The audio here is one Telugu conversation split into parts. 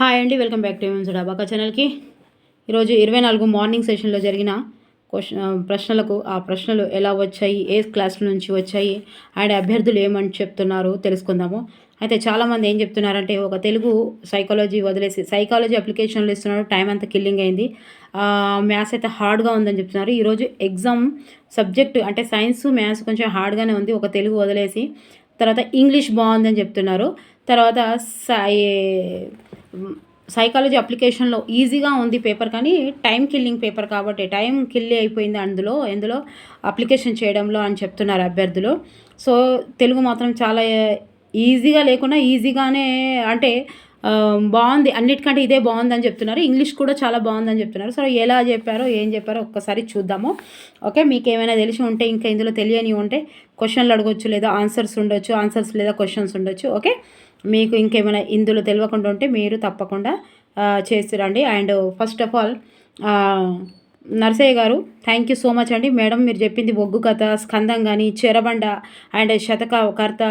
హాయ్ అండి welcome back to M M S డాబాకా ఛానల్కి. ఈరోజు ఇరవై నాలుగు మార్నింగ్ సెషన్లో జరిగిన క్వశ్చన్ ప్రశ్నలకు ఆ ప్రశ్నలు ఎలా వచ్చాయి ఏ క్లాస్ నుంచి వచ్చాయి అండ్ అభ్యర్థులు ఏమని చెప్తున్నారు తెలుసుకుందాము. అయితే చాలామంది ఏం చెప్తున్నారంటే ఒక తెలుగు సైకాలజీ వదిలేసి సైకాలజీ అప్లికేషన్లు ఇస్తున్నారు టైం అంతా కిల్లింగ్ అయింది. మ్యాథ్స్ అయితే హార్డ్గా ఉందని చెప్తున్నారు. ఈరోజు ఎగ్జామ్ సబ్జెక్ట్ అంటే సైన్స్ మ్యాథ్స్ కొంచెం హార్డ్గానే ఉంది ఒక తెలుగు వదిలేసి. తర్వాత ఇంగ్లీష్ బాగుందని చెప్తున్నారు. తర్వాత సై సైకాలజీ అప్లికేషన్లో ఈజీగా ఉంది పేపర్ కానీ టైం కిల్లింగ్ పేపర్ కాబట్టి టైం కిల్ అయిపోయింది అందులో ఎందులో అప్లికేషన్ చేయడంలో అని చెప్తున్నారు అభ్యర్థులు. సో తెలుగు మాత్రం చాలా ఈజీగా లేకుండా ఈజీగానే అంటే బాగుంది. అన్నిటికంటే ఇదే బాగుందని చెప్తున్నారు. ఇంగ్లీష్ కూడా చాలా బాగుందని చెప్తున్నారు. సో ఎలా చెప్పారో ఏం చెప్పారో ఒక్కసారి చూద్దాము. ఓకే మీకు ఏమైనా తెలిసి ఉంటే ఇంకా ఇందులో తెలియని ఉంటే క్వశ్చన్లు అడగొచ్చు లేదా ఆన్సర్స్ ఉండొచ్చు ఆన్సర్స్ లేదా క్వశ్చన్స్ ఉండొచ్చు. ఓకే? మీకు ఇంకేమైనా ఇందులో తెలియకుండా ఉంటే మీరు తప్పకుండా చేస్తురండి and first of all Narsaiah garu thank you so much అండి. మేడం మీరు చెప్పింది బొగ్గు కథ స్కందం కానీ చెరబండ అండ్ శతక కర్త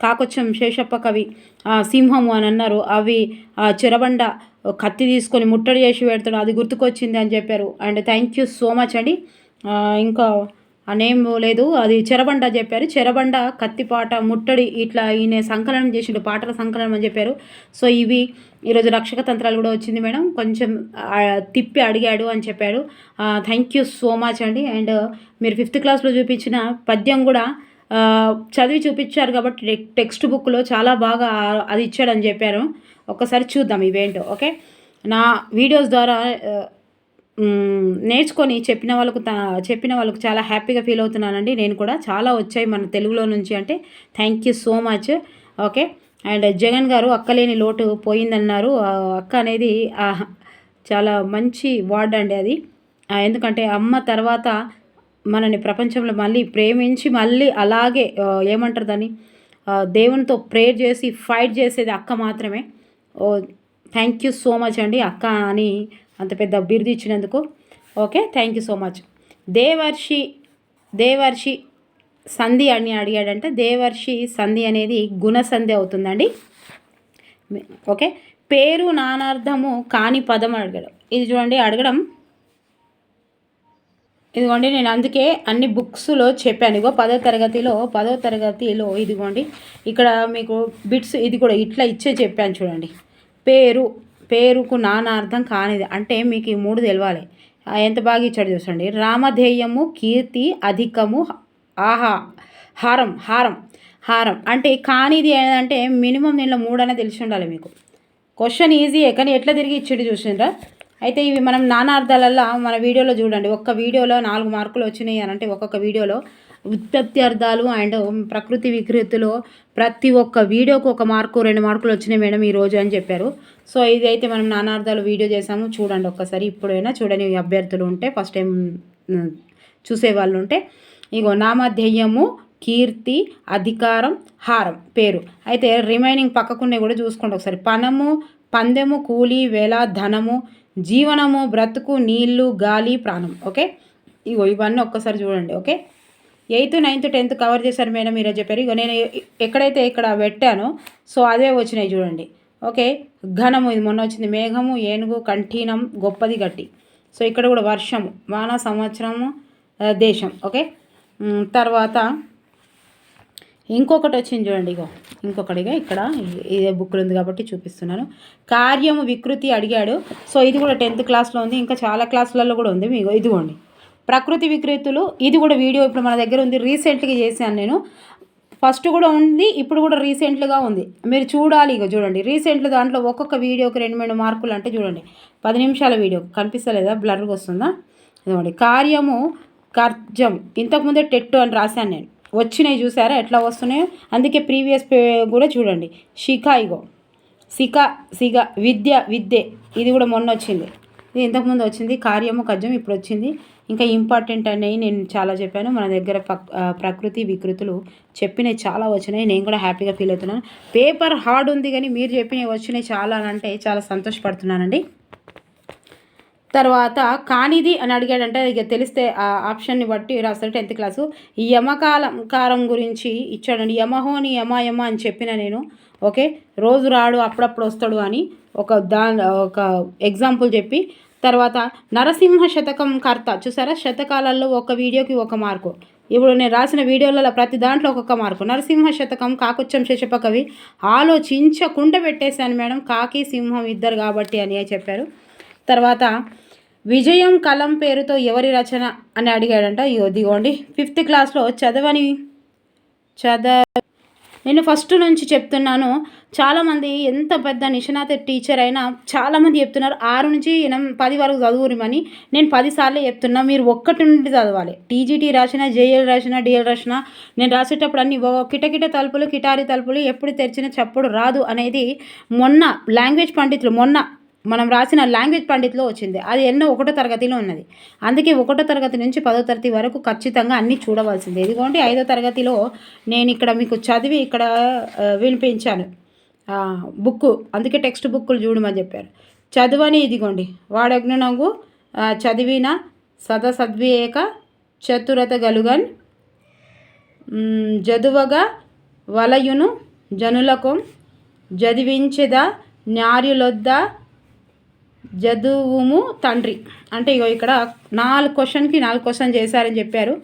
కాకొచ్చం శేషప్ప కవి ఆ, సింహము అని అన్నారు. అవి ఆ, చెరబండ కత్తి తీసుకొని ముట్టడి చేసి పెడతాడు అది గుర్తుకొచ్చింది అని చెప్పారు. And thank you so much అండి. ఇంకా ఆ నేమ్ లేదు. అది చెరబండ చెప్పారు. చెరబండ కత్తిపాట ముట్టడి ఇట్లా ఈయన సంకలనం చేసిండు పాటల సంకలనం అని చెప్పారు. సో ఇవి ఈరోజు రక్షక తంత్రాలు కూడా వచ్చింది మేడం. కొంచెం తిప్పి అడిగాడు అని చెప్పాడు థ్యాంక్ యూ సో మచ్ అండి. అండ్ మీరు ఫిఫ్త్ క్లాస్లో చూపించిన పద్యం కూడా చదివి చూపించారు కాబట్టి టెక్స్ట్ బుక్లో చాలా బాగా అది ఇచ్చాడని చెప్పారు. ఒక్కసారి చూద్దాం ఇవేంటో ఓకే? నా వీడియోస్ ద్వారా నేర్చుకొని చెప్పిన వాళ్ళకు తా- చెప్పిన వాళ్ళకు చాలా హ్యాపీగా ఫీల్ అవుతున్నానండి. నేను కూడా చాలా వచ్చాయి మన తెలుగులో నుంచి అంటే. Thank you so much okay and Jagan garu అక్కలేని లోటు పోయిందన్నారు. అక్క అనేది చాలా మంచి వర్డ్ అండి అది. ఎందుకంటే అమ్మ తర్వాత మనని ప్రపంచంలో మళ్ళీ ప్రేమించి మళ్ళీ అలాగే ఏమంటారు దాన్ని? దేవునితో ప్రేయర్ చేసి ఫైట్ చేసేది అక్క మాత్రమే. Oh thank you so much అండి అక్క అని అంత పెద్ద బిరుదు ఇచ్చినందుకు. Okay thank you so much దేవర్షి దేవర్షి సంధి అని అడిగాడంటే. దేవర్షి సంధి అనేది గుణ సంధి అవుతుందండి. ఓకే పేరు నానార్థము కాని పదం అడగడం. ఇది చూడండి అడగడం. ఇదిగోండి నేను అందుకే అన్ని బుక్స్లో చెప్పాను. ఇగో పదో తరగతిలో పదో తరగతిలో ఇదిగోండి. ఇక్కడ మీకు బిట్స్ ఇది కూడా ఇట్లా ఇచ్చే చెప్పాను చూడండి. పేరు పేరుకు నానార్థం కానిది. అంటే మీకు ఈ మూడు తెలవాలి. ఎంత బాగా ఇచ్చాడు చూసండి. రామధేయము కీర్తి అధికము ఆహా హారం హారం హారం. అంటే కానిది ఏంటంటే మినిమం దీనిలో మూడనే తెలిసి ఉండాలి మీకు. క్వశ్చన్ ఈజీయే కానీ ఎట్లా తిరిగి ఇచ్చాడు చూసిండ్రా? అయితే ఇవి మనం నానార్థాలల్లో మన వీడియోలో చూడండి. ఒక్క వీడియోలో నాలుగు మార్కులు వచ్చినాయి అని అంటే ఒక్కొక్క వీడియోలో ఉత్పత్తి అర్థాలు అండ్ ప్రకృతి వికృతిలో ప్రతి ఒక్క వీడియోకి ఒక మార్కు రెండు మార్కులు వచ్చినాయి మేడం ఈ రోజు అని చెప్పారు. సో ఇది అయితే మనం నానార్థాలు వీడియో చేసాము. చూడండి ఒక్కసారి ఇప్పుడైనా చూడని అభ్యర్థులు ఉంటే ఫస్ట్ టైం చూసే వాళ్ళు ఉంటే. ఇగో నామధ్యేయము కీర్తి అధికారం హారం పేరు. అయితే రిమైనింగ్ పక్కకునే కూడా చూసుకోండి ఒకసారి. పనము పందెము కూలి వేళ ధనము జీవనము బ్రతుకు నీళ్ళు గాలి ప్రాణం. ఓకే? ఇగో ఇవన్నీ ఒక్కసారి చూడండి. Okay? Eighth ninth tenth cover చేశారు మేడం మీరు చెప్పారు. ఇక నేను ఎక్కడైతే ఇక్కడ పెట్టానో సో అదే వచ్చినాయి చూడండి. ఓకే? ఘనము ఇది మొన్న వచ్చింది. మేఘము ఏనుగు కంఠీనం గొప్పది గట్టి సో ఇక్కడ కూడా వర్షము వాన సంవత్సరము దేశం. ఓకే? తర్వాత ఇంకొకటి వచ్చింది చూడండి ఇగో. ఇంకొకటిగా ఇక్కడ ఇదే బుక్లు ఉంది కాబట్టి చూపిస్తున్నాను. కార్యము వికృతి అడిగాడు. సో ఇది కూడా టెన్త్ క్లాస్లో ఉంది. ఇంకా చాలా క్లాసులలో కూడా ఉంది. మీకు ఇదిగోండి. ప్రకృతి విక్రేతులు ఇది కూడా వీడియో ఇప్పుడు మన దగ్గర ఉంది రీసెంట్గా చేశాను నేను. ఫస్ట్ కూడా ఉంది ఇప్పుడు కూడా రీసెంట్గా ఉంది. మీరు చూడాలి ఇక చూడండి. రీసెంట్ దాంట్లో ఒక్కొక్క వీడియోకి రెండు మూడు మార్కులు అంటే చూడండి. పది నిమిషాల వీడియో కనిపిస్తలేదా? బ్లర్గా వస్తుందా? ఇదిగోండి. కార్యము కర్జం. ఇంతకుముందే టెట్టు అని రాశాను నేను. వచ్చినాయి చూసారా? ఎట్లా వస్తున్నాయో? అందుకే ప్రీవియస్ కూడా చూడండి. శిఖ ఇగో. సిక సిగ విద్య విద్య. ఇది కూడా మొన్న వచ్చింది. ఇది ఇంతకుముందు వచ్చింది కార్యము కజ్జం ఇప్పుడు వచ్చింది. ఇంకా ఇంపార్టెంట్ అనేవి నేను చాలా చెప్పాను. మన దగ్గర ప్రకృతి వికృతులు చెప్పినవి చాలా వచ్చినాయి. నేను కూడా హ్యాపీగా ఫీల్ అవుతున్నాను. పేపర్ హార్డ్ ఉంది కానీ మీరు చెప్పినవి వచ్చినాయి చాలా అంటే చాలా సంతోషపడుతున్నానండి. తర్వాత కానిది అని అడిగాడంటే ఇక తెలిస్తే ఆ ఆప్షన్ని బట్టి రాస్తాడు టెన్త్ క్లాసు. ఈ యమకాలం కారం గురించి ఇచ్చాడండి. యమహోని యమ యమ అని చెప్పిన నేను ఓకే రోజు రాడు అప్పుడప్పుడు వస్తాడు అని ఒక దా ఒక ఎగ్జాంపుల్ చెప్పి తర్వాత నరసింహ శతకం కర్త. చూసారా? శతకాలలో ఒక వీడియోకి ఒక మార్కు. ఇప్పుడు నేను రాసిన వీడియోలలో ప్రతి దాంట్లో ఒక్కొక్క మార్కు. నరసింహ శతకం కాకుచ్చం శశప కవి ఆలోచించకుండా పెట్టేశాను మేడం. కాకి సింహం ఇద్దరు కాబట్టి అని చెప్పారు. తర్వాత విజయం కలం పేరుతో ఎవరి రచన అని అడిగాడంట. ఇదిగోండి దిగోండి ఫిఫ్త్ క్లాస్లో చదవని చదవ నేను ఫస్ట్ నుంచి చెప్తున్నాను చాలామంది ఎంత పెద్ద నిష్ణాత టీచర్ అయినా చాలామంది చెప్తున్నారు ఆరు నుంచి పది వరకు చదువురిమని నేను పదిసార్లు చెప్తున్నా మీరు ఒక్కటి నుండి చదవాలి. టీజీటీ రాసిన జేఎల్ రాసిన డిఎల్ రాసిన నేను రాసేటప్పుడు అన్ని ఓ కిటకిట తలుపులు కిటారి తలుపులు ఎప్పుడు తెరిచిన చప్పుడు రాదు అనేది మొన్న లాంగ్వేజ్ పండితులు మొన్న మనం రాసిన లాంగ్వేజ్ పండిట్లో వచ్చింది. అది ఎన్నో ఒకటో తరగతిలో ఉన్నది. అందుకే ఒకటో తరగతి నుంచి పదో తరగతి వరకు ఖచ్చితంగా అన్నీ చూడవలసింది. ఇదిగోండి ఐదో తరగతిలో నేను ఇక్కడ మీకు చదివి ఇక్కడ వినిపించాను. బుక్ అందుకే టెక్స్ట్ బుక్కులు చూడమని చెప్పారు. చదువని ఇదిగోండి. వాడజ్ఞనగు చదివిన సదసద్వియేక చతురత గలుగన్ చదువగా జదువగా వలయును జనులకు జదివించెద న్యార్యులొద్ద జదువుము తండ్రి. అంటే ఇగో ఇక్కడ నాలుగు క్వశ్చన్కి నాలుగు క్వశ్చన్ చేశారని చెప్పారు.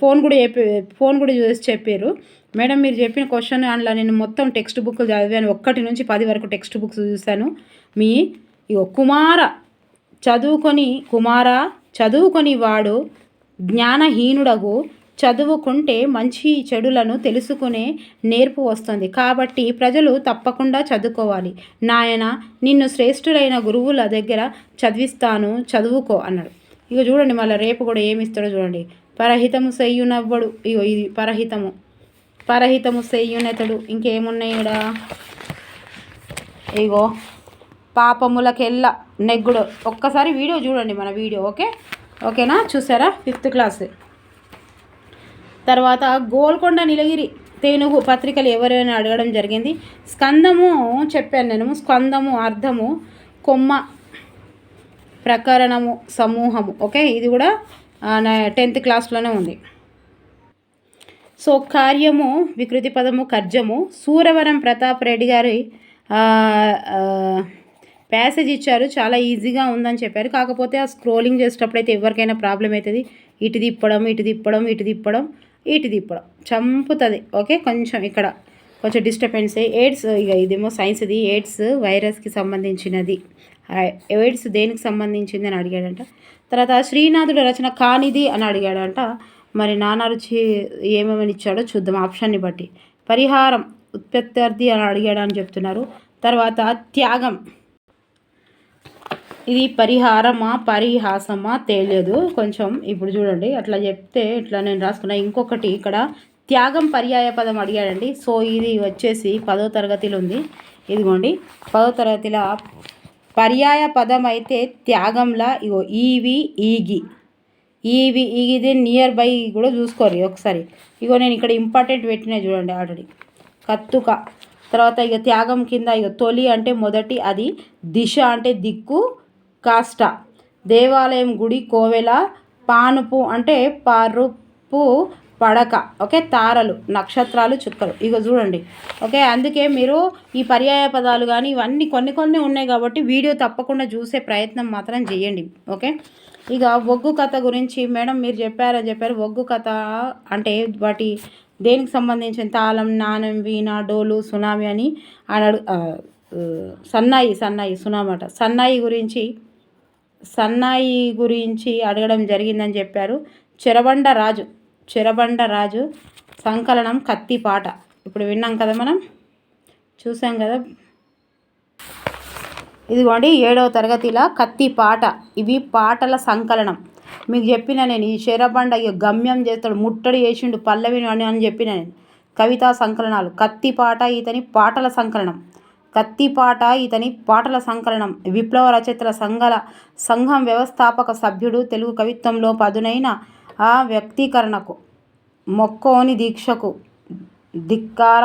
ఫోన్ కూడా చెప్పి ఫోన్ కూడా చూసి చెప్పారు. మేడం మీరు చెప్పిన క్వశ్చన్ అందులో నేను మొత్తం టెక్స్ట్ బుక్లు చదివాను. ఒక్కటి నుంచి పది వరకు టెక్స్ట్ బుక్స్ చూశాను. మీ ఇగో కుమార చదువుకొని కుమార చదువుకొని వాడు జ్ఞానహీనుడగు చదువుకుంటే మంచి చెడులను తెలుసుకునే నేర్పు వస్తుంది. కాబట్టి ప్రజలు తప్పకుండా చదువుకోవాలి. నాయన నిన్ను శ్రేష్ఠులైన గురువుల దగ్గర చదివిస్తాను చదువుకో అన్నాడు. ఇక చూడండి మళ్ళీ రేపు కూడా ఏమిస్తాడో చూడండి. పరహితము సెయ్యునవ్వడు. ఇగో ఇది పరహితము. పరహితము సెయ్యునెతడు. ఇంకేమున్నాయి ఇక్కడ ఇగో పాపములకెల్ల నెగ్గుడు. ఒక్కసారి వీడియో చూడండి మన వీడియో ఓకే? ఓకేనా? చూసారా? Fifth class. తర్వాత గోల్కొండ నీలగిరి తేనుగు పత్రికలు ఎవరైనా అడగడం జరిగింది. స్కందము చెప్పాను నేను. స్కందము అర్థము కొమ్మ ప్రకరణము సమూహము. ఓకే? ఇది కూడా టెన్త్ క్లాస్లోనే ఉంది. సో కార్యము వికృతి పదము కర్జము సూరవరం ప్రతాప్ రెడ్డి గారి ప్యాసేజ్ ఇచ్చారు. చాలా ఈజీగా ఉందని చెప్పారు. కాకపోతే ఆ స్క్రోలింగ్ చేసేటప్పుడు అయితే ఎవరికైనా ప్రాబ్లం అవుతుంది. ఇటు తిప్పడం ఇటు తిప్పడం ఇటు తిప్పడం. ఇటు తిప్పడం. చంపుతుంది. ఓకే? కొంచెం ఇక్కడ. కొంచెం డిస్టర్బెన్స్. ఎయిడ్స్ ఇక ఇదేమో సైన్స్ ఇది ఎయిడ్స్ వైరస్కి సంబంధించినది. ఎయిడ్స్ దేనికి సంబంధించింది అని అడిగాడంట. తర్వాత శ్రీనాథుడు రచన కానిది అని అడిగాడంట. మరి నానా రుచి ఏమేమని ఇచ్చాడో చూద్దాం. ఆప్షన్ని బట్టి. పరిహారం ఉత్పత్తి అని అడిగాడు అని చెప్తున్నారు. తర్వాత త్యాగం. ఇది పరిహారమా పరిహాసమా తెలియదు. కొంచెం ఇప్పుడు చూడండి అట్లా చెప్తే ఇట్లా నేను రాసుకున్నా. ఇంకొకటి ఇక్కడ త్యాగం పర్యాయ పదం అడిగాడండి. సో ఇది వచ్చేసి పదో తరగతిలో ఉంది. ఇదిగోండి పదో తరగతిలో పర్యాయ పదం అయితే త్యాగంలా ఇగో ఈవి ఈగి. ఈవి ఈగిది నియర్ బై కూడా చూసుకోరు ఒకసారి. ఇగో నేను ఇక్కడ ఇంపార్టెంట్ పెట్టినా చూడండి ఆల్రెడీ కత్తుక. తర్వాత ఇక త్యాగం కింద ఇక తొలి అంటే మొదటి అది దిశ అంటే దిక్కు కాష్ట. దేవాలయం గుడి కోవెల పానుపు అంటే పరుపు పడక. ఓకే తారలు నక్షత్రాలు చుక్కలు. ఇక చూడండి. ఓకే అందుకే మీరు ఈ పర్యాయ పదాలు కానీ ఇవన్నీ కొన్ని కొన్ని ఉన్నాయి కాబట్టి వీడియో తప్పకుండా చూసే ప్రయత్నం మాత్రం చేయండి. ఓకే? ఇక ఒగ్గు కథ గురించి మేడం మీరు చెప్పారని చెప్పారు. ఒగ్గు కథ అంటే వాటి దేనికి సంబంధించిన తాళం నాణం వీణ డోలు సునామీ అని అని అడు సన్నాయి సన్నాయి సునామట సన్నాయి గురించి సన్నాయి గురించి అడగడం జరిగిందని చెప్పారు. చెరబండ రాజు చెరబండ రాజు సంకలనం కత్తి పాట. ఇప్పుడు విన్నాం కదా మనం? చూసాం కదా? ఇదిగోండి ఏడవ తరగతిలో కత్తి పాట. ఇవి పాటల సంకలనం. మీకు చెప్పిన నేను ఈ శరబండ గమ్యం చేస్తాడు ముట్టడి చేసిండు పల్లవిని అని అని చెప్పిన నేను. కవితా సంకలనాలు కత్తి పాట ఇతని పాటల సంకలనం. కత్తి పాట ఇతని పాటల సంకలనం. విప్లవ రచయితల సంఘల సంఘం వ్యవస్థాపక సభ్యుడు తెలుగు కవిత్వంలో పదునైన ఆ వ్యక్తీకరణకు మొక్కోని దీక్షకు ధిక్కార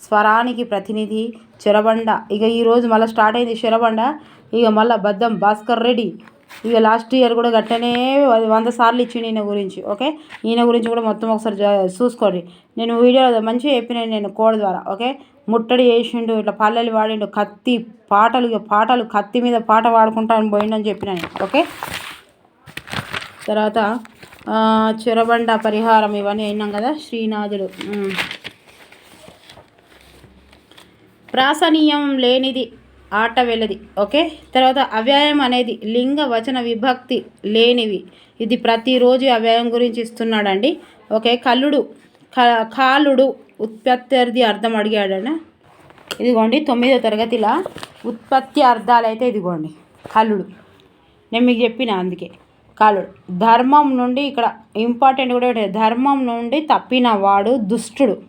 స్వరానికి ప్రతినిధి చొరబండ. ఇక ఈరోజు మళ్ళీ స్టార్ట్ అయింది చిరబండ. ఇక మళ్ళీ బద్దం భాస్కర్ రెడ్డి ఇక లాస్ట్ ఇయర్ కూడా గట్టనే వంద సార్లు ఇచ్చిండు ఈయన గురించి ఓకే? ఈయన గురించి కూడా మొత్తం ఒకసారి చూసుకోండి. నేను వీడియోలో మంచిగా చెప్పిన నేను కోడ ద్వారా ఓకే? ముట్టడి చేసిండు ఇట్లా పల్లెలు వాడిండు కత్తి పాటలు ఇక పాటలు కత్తి మీద పాట పాడుకుంటాను పోయిండని చెప్పిన ఓకే? తర్వాత చిరబండ చొరబండ పరిహారం ఇవన్నీ అయినాం కదా శ్రీనాథుడు ప్రాసనీయం లేనిది ఆట వెళ్ళది ఓకే? తర్వాత అవ్యాయం అనేది లింగ వచన విభక్తి లేనివి. ఇది ప్రతిరోజు అవ్యాయం గురించి ఇస్తున్నాడండి. ఓకే కల్లుడు క- కాలుడు ఉత్పత్తి అర్థం అడిగాడన? ఇదిగోండి తొమ్మిదో తరగతిలో ఉత్పత్తి అర్థాలు అయితే ఇదిగోండి. కల్లుడు. నేను మీకు చెప్పిన అందుకే. కాలుడు. ధర్మం నుండి ఇక్కడ ఇంపార్టెంట్ కూడా ధర్మం నుండి తప్పిన వాడు దుష్టుడు.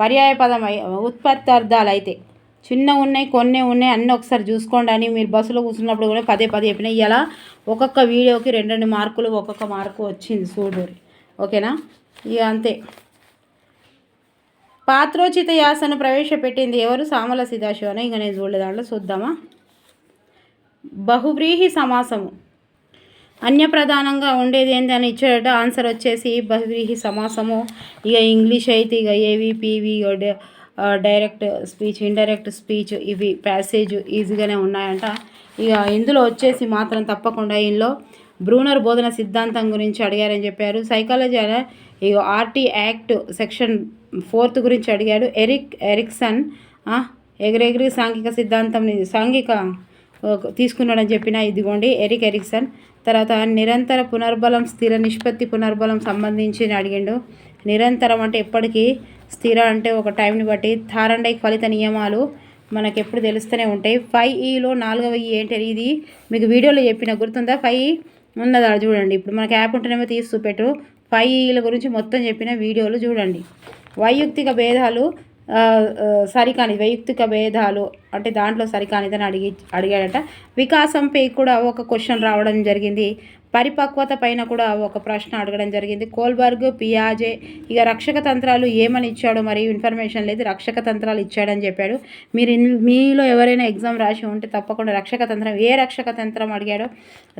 పర్యాయ పదం అయి ఉత్పత్తి అర్థాలు అయితే చిన్న ఉన్నాయి కొన్ని ఉన్నాయి అన్నీ ఒకసారి చూసుకోండి అని మీరు బస్సులో కూర్చున్నప్పుడు కూడా పదే పదే చెప్పిన. ఇలా ఒక్కొక్క వీడియోకి రెండు రెండు మార్కులు ఒక్కొక్క మార్కు వచ్చింది సూడూరి ఓకేనా? ఇక అంతే. పాత్రోచిత యాసను ప్రవేశపెట్టింది ఎవరు? సామల సదాశివన ఇంకా నేను చూడలేదు దాంట్లో చూద్దామా? బహువ్రీహి సమాసము. అన్యప్రధానంగా ఉండేది ఏంటని ఇచ్చేట ఆన్సర్ వచ్చేసి బహువ్రీహి సమాసము. ఇక ఇంగ్లీష్ అయితే ఇక ఏవి పీవి డైరెక్ట్ స్పీచ్ ఇండైరెక్ట్ స్పీచ్ ఇవి ప్యాసేజ్ ఈజీగానే ఉన్నాయంట. ఇక ఇందులో వచ్చేసి మాత్రం తప్పకుండా ఇందులో బ్రూనర్ బోధన సిద్ధాంతం గురించి అడిగారని చెప్పారు. సైకాలజీ అనే ఇక ఆర్టీ యాక్ట్ సెక్షన్ ఫోర్త్ గురించి అడిగాడు. ఎరిక్ ఎరిక్సన్ ఎగిరెగిరి సాంఘిక సిద్ధాంతం సాంఘిక తీసుకున్నాడని చెప్పిన ఇదిగోండి ఎరిక్ ఎరిక్సన్ తర్వాత నిరంతర పునర్బలం స్థిర నిష్పత్తి పునర్బలం సంబంధించి అడిగిండు. నిరంతరం అంటే ఎప్పటికీ స్థిర అంటే ఒక టైంని బట్టి థారండైక్ ఫలిత నియమాలు మనకు ఎప్పుడు తెలుస్తూనే ఉంటాయి. ఫైవ్ ఈలో నాలుగవ ఈ ఏంటి ఇది మీకు వీడియోలో చెప్పిన గుర్తుందా? ఫైవ్ ఈ ఉన్నదా? చూడండి. ఇప్పుడు మనకి యాప్ ఉంటేనేమో తీసి చూపెట్టు. ఫైవ్ ఈల గురించి మొత్తం చెప్పిన వీడియోలు చూడండి. వైయక్తిక భేదాలు సరికాని వైయక్తిక భేదాలు అంటే దాంట్లో సరికానిదని అడిగి అడిగాడట. వికాసంపై కూడా ఒక క్వశ్చన్ రావడం జరిగింది. పరిపక్వత పైన కూడా ఒక ప్రశ్న అడగడం జరిగింది. కోల్బర్గ్ పియాజే ఇక రక్షక తంత్రాలు ఏమని ఇచ్చాడో మరి ఇన్ఫర్మేషన్ లేదు. రక్షక తంత్రాలు ఇచ్చాడని చెప్పాడు. మీరు మీలో ఎవరైనా ఎగ్జామ్ రాసి ఉంటే తప్పకుండా రక్షక తంత్రం ఏ రక్షక తంత్రం అడిగాడో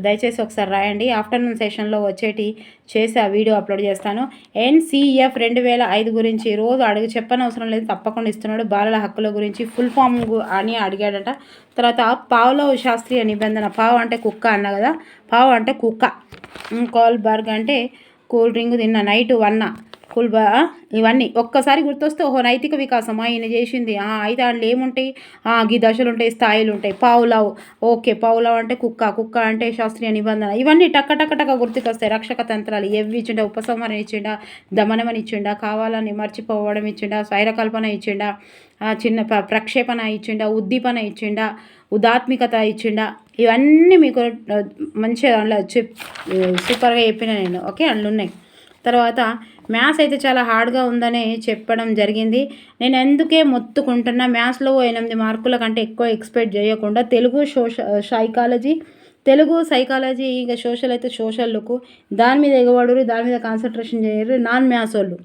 దయచేసి ఒకసారి రాయండి. ఆఫ్టర్నూన్ సెషన్లో వచ్చేటి చేసి ఆ వీడియో అప్లోడ్ చేస్తాను. ఎన్సిఎఫ్ రెండు వేల ఐదు గురించి రోజు అడుగు చెప్పనవసరం లేదు. తప్పకుండా ఇస్తున్నాడు. బాలల హక్కుల గురించి ఫుల్ ఫామ్ అని అడిగాడట. తర్వాత పావులో శాస్త్రీయ నిబంధన పావు అంటే కుక్క అన్న కదా? పావు అంటే కుక్క. కోల్బర్గ్ అంటే కూల్ డ్రింక్ తిన్న నైట్ వన్న. కుల్బా ఇవన్నీ ఒక్కసారి గుర్తొస్తే ఓహో నైతిక వికాసం. ఆయన చేసింది. ఆ, అయితే దాంట్లో ఏముంటాయి? ఆ, గీ దశలు ఉంటాయి స్థాయిలు ఉంటాయి పావులావు. ఓకే పావులావు అంటే కుక్క కుక్క అంటే శాస్త్రీయ నిబంధన. ఇవన్నీ టక్క టక్క టక్క గుర్తుకొస్తాయి. రక్షక తంత్రాలు ఎవి ఇచ్చిండా ఉపసంహరణ ఇచ్చిండా దమనమని ఇచ్చిండా కావాలని మర్చిపోవడం ఇచ్చిండా స్వైరకల్పన ఇచ్చిండా ఆ, చిన్న ప్రక్షేపణ ఇచ్చిండా ఉద్దీపన ఇచ్చిండా ఉదాత్మికత ఇచ్చిండా. ఇవన్నీ మీకు మంచిగా అందులో చెప్ సూపర్గా చెప్పిన నేను. ఓకే అందులో ఉన్నాయి. తర్వాత మ్యాథ్స్ అయితే చాలా హార్డ్గా ఉందని చెప్పడం జరిగింది. నేను ఎందుకే మొత్తుకుంటున్నా? మ్యాథ్స్లో ఎనిమిది మార్కుల కంటే ఎక్కువ ఎక్స్పెక్ట్ చేయకుండా Telugu social psychology Telugu psychology ఇంకా సోషల్ అయితే సోషల్కు దాని మీద ఎగబడరు దాని మీద కాన్సన్ట్రేషన్ చేయరు నాన్ మ్యాథ్స్ వాళ్ళు.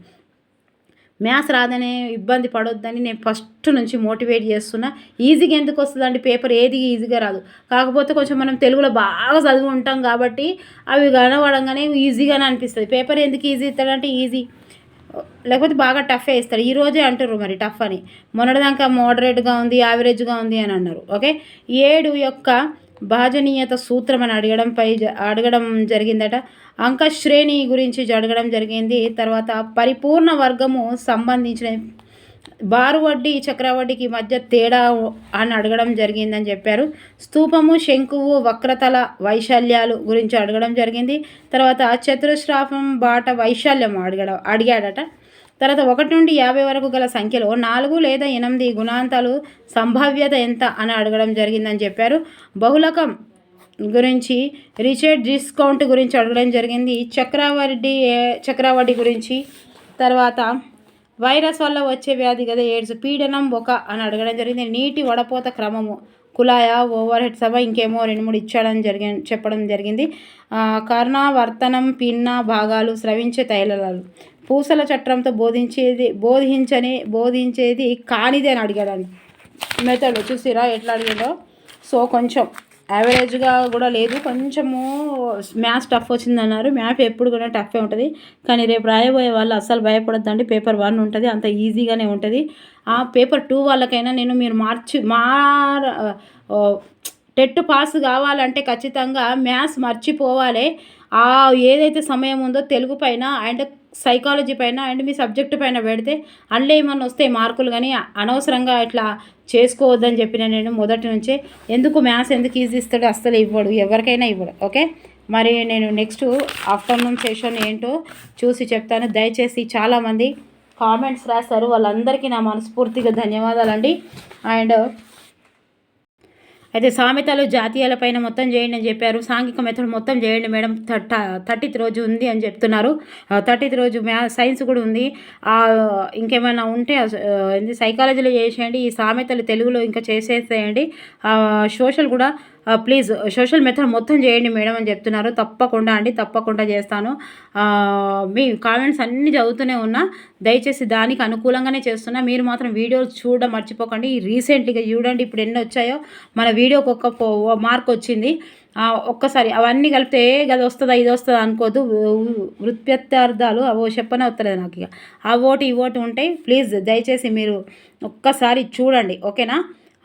మ్యాథ్స్ రాదనే ఇబ్బంది పడొద్దని నేను ఫస్ట్ నుంచి మోటివేట్ చేస్తున్నా. ఈజీగా ఎందుకు వస్తుందండి? పేపర్ ఏది ఈజీగా రాదు. కాకపోతే కొంచెం మనం తెలుగులో బాగా చదివి ఉంటాం కాబట్టి అవి కనబడంగానే ఈజీగానే అనిపిస్తుంది. పేపర్ ఎందుకు ఈజీ ఇస్తాడంటే ఈజీ. లేకపోతే బాగా టఫే ఇస్తాడు. ఈ రోజే అంటారు మరి టఫ్ అని. మొన్నటిదాకా మోడరేట్గా ఉంది యావరేజ్గా ఉంది అని అన్నారు. ఓకే? ఏడు యొక్క భాజనీయత సూత్రం అని అడగడంపై జ- అడగడం జరిగిందట. అంక శ్రేణి గురించి అడగడం జరిగింది. తర్వాత పరిపూర్ణ వర్గము సంబంధించిన బారు వడ్డీ చక్రవడ్డీకి మధ్య తేడా అని అడగడం జరిగిందని చెప్పారు. స్తూపము శంకువు వక్రతల వైశాల్యాలు గురించి అడగడం జరిగింది. తర్వాత చతురశ్రాపం బాట వైశాల్యం అడగడం అడిగాడట. తర్వాత ఒకటి నుండి యాభై వరకు గల సంఖ్యలో నాలుగు లేదా ఎనిమిది గుణాంతాలు సంభావ్యత ఎంత అని అడగడం జరిగిందని చెప్పారు. బహుళకం గురించి రిచర్డ్ డిస్కౌంట్ గురించి అడగడం జరిగింది. చక్రవడ్డీ చక్రవడ్డీ గురించి. తర్వాత వైరస్ వల్ల వచ్చే వ్యాధి కదా ఎయిడ్స్ పీడనం ఒక అని అడగడం జరిగింది. నీటి వడపోత క్రమము కులాయ ఓవర్ హెడ్ సభ ఇంకేమో రెండు మూడు ఇచ్చాడని జరిగి చెప్పడం జరిగింది. ఆ, కర్ణావర్తనం పిన్న భాగాలు స్రవించే తైలాలు పూసల చట్రంతో బోధించేది బోధించని బోధించేది కానిదే అని అడిగాడండి. మెథడ్ చూసిరా ఎట్లా అడిగాడో? సో కొంచెం యావరేజ్గా కూడా లేదు. కొంచెము మ్యాథ్స్ టఫ్ వచ్చిందన్నారు. మ్యాథ్ ఎప్పుడు కూడా టఫే ఉంటుంది. కానీ రేపు రాయబోయే వాళ్ళు అస్సలు భయపడద్దండి. పేపర్ వన్ ఉంటుంది. అంత ఈజీగానే ఉంటుంది. ఆ పేపర్ టూ వాళ్ళకైనా నేను మీరు మార్చి మార్ టెట్ పాస్ కావాలంటే ఖచ్చితంగా మ్యాథ్స్ మర్చిపోవాలి. ఆ ఏదైతే సమయం ఉందో తెలుగు పైన అండ్ సైకాలజీ పైన అండ్ మీ సబ్జెక్టు పైన పెడితే అందులో ఏమన్నా వస్తాయి మార్కులు కానీ అనవసరంగా ఇట్లా చేసుకోవద్దని చెప్పిన నేను మొదటి నుంచే. ఎందుకు మ్యాథ్స్ ఎందుకు ఈజీ ఇస్తాడు? అస్సలు ఇవ్వడు. ఎవరికైనా ఇవ్వడు. ఓకే? మరి నేను నెక్స్ట్ ఆఫ్టర్నూన్ సెషన్ ఏంటో చూసి చెప్తాను. దయచేసి చాలామంది కామెంట్స్ రాస్తారు వాళ్ళందరికీ నా మనస్ఫూర్తిగా ధన్యవాదాలండి. అండ్ అయితే సామెతలు జాతీయాల పైన మొత్తం చేయండి అని చెప్పారు. సాంఘిక మెథడ్ మొత్తం చేయండి మేడం. థర్టీత్ రోజు ఉంది అని చెప్తున్నారు. థర్టీత్ రోజు మ్యా సైన్స్ కూడా ఉంది. ఇంకేమైనా ఉంటే సైకాలజీలో చేసేయండి. ఈ సామెతలు తెలుగులో ఇంకా చేసేసేయండి. సోషల్ కూడా ప్లీజ్ సోషల్ మెథడ్ మొత్తం చేయండి మేడం అని చెప్తున్నారు. తప్పకుండా అండి తప్పకుండా చేస్తాను. మీ కామెంట్స్ అన్నీ చదువుతూనే ఉన్నా దయచేసి దానికి అనుకూలంగానే చేస్తున్నా. మీరు మాత్రం వీడియోలు చూడడం మర్చిపోకండి. రీసెంట్గా చూడండి ఇప్పుడు ఎన్ని వచ్చాయో. మన వీడియోకి ఒక మార్క్ వచ్చింది. ఒక్కసారి అవన్నీ కలిపితే గది వస్తుందా ఇది వస్తుందా అనుకోదు వృత్ప్యర్థాలు అవో చెప్పనే వస్తలేదు నాకు ఇక. ఆ ఓటు ఈ ఓటు ఉంటాయి ప్లీజ్ దయచేసి మీరు ఒక్కసారి చూడండి. ఓకేనా?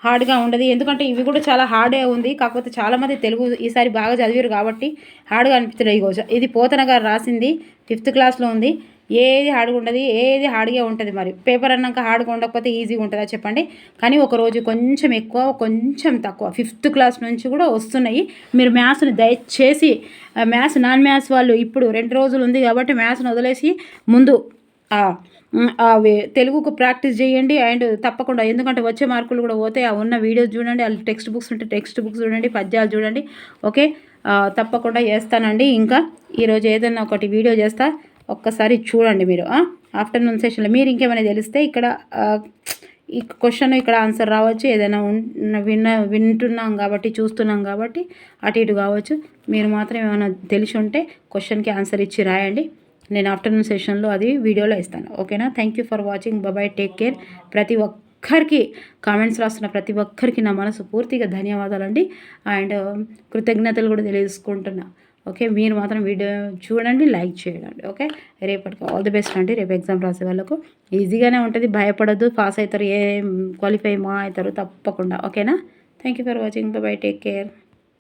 హార్డ్గా ఉండదు. ఎందుకంటే ఇవి కూడా చాలా హార్డే ఉంది. కాకపోతే చాలామంది తెలుగు ఈసారి బాగా చదివారు కాబట్టి హార్డ్గా అనిపిస్తుంది ఇగో ఇది పోతన గారు రాసింది ఫిఫ్త్ క్లాస్లో ఉంది. ఏది హార్డ్గా ఉండదు ఏది హార్డ్గా ఉంటుంది మరి. పేపర్ అన్నాక హార్డ్గా ఉండకపోతే ఈజీగా ఉంటుందా చెప్పండి. కానీ ఒకరోజు కొంచెం ఎక్కువ కొంచెం తక్కువ. ఫిఫ్త్ క్లాస్ నుంచి కూడా వస్తున్నాయి. మీరు మ్యాథ్స్ని దయచేసి మ్యాథ్స్ నాన్ మ్యాథ్స్ వాళ్ళు ఇప్పుడు రెండు రోజులు ఉంది కాబట్టి మ్యాథ్స్ని వదిలేసి ముందు తెలుగుకు ప్రాక్టీస్ చేయండి అండ్ తప్పకుండా ఎందుకంటే వచ్చే మార్కులు కూడా పోతే ఆ ఉన్న వీడియోస్ చూడండి వాళ్ళు టెక్స్ట్ బుక్స్ ఉంటే టెక్స్ట్ బుక్స్ చూడండి పద్యాలు చూడండి. ఓకే? తప్పకుండా చేస్తానండి. ఇంకా ఈరోజు ఏదైనా ఒకటి వీడియో చేస్తా ఒక్కసారి చూడండి మీరు. ఆఫ్టర్నూన్ సెషన్లో మీరు ఇంకేమైనా తెలిస్తే ఇక్కడ ఈ క్వశ్చన్ ఇక్కడ ఆన్సర్ రావచ్చు. ఏదైనా విన్న వింటున్నాం కాబట్టి చూస్తున్నాం కాబట్టి అటు ఇటు కావచ్చు. మీరు మాత్రం ఏమైనా తెలిసి ఉంటే క్వశ్చన్కి ఆన్సర్ ఇచ్చి రాయండి. నేను ఆఫ్టర్నూన్ సెషన్లో అది వీడియోలో ఇస్తాను. ఓకేనా? థ్యాంక్ యూ ఫర్ వాచింగ్ బాబాయ్ టేక్ కేర్ ప్రతి ఒక్కరికి కామెంట్స్ రాస్తున్న ప్రతి ఒక్కరికి నా మనసు పూర్తిగా ధన్యవాదాలండి. అండ్ um, కృతజ్ఞతలు కూడా తెలియజేసుకుంటున్నా. ఓకే మీరు మాత్రం వీడియో చూడండి లైక్ చేయండి. ఓకే రేపటికి ఆల్ ది బెస్ట్ అండి. రేపు ఎగ్జామ్ రాసే వాళ్ళకు ఈజీగానే ఉంటుంది. భయపడద్దు. పాస్ అవుతారు ఏ క్వాలిఫై మా అవుతారు తప్పకుండా. ఓకేనా thank you for watching bye take care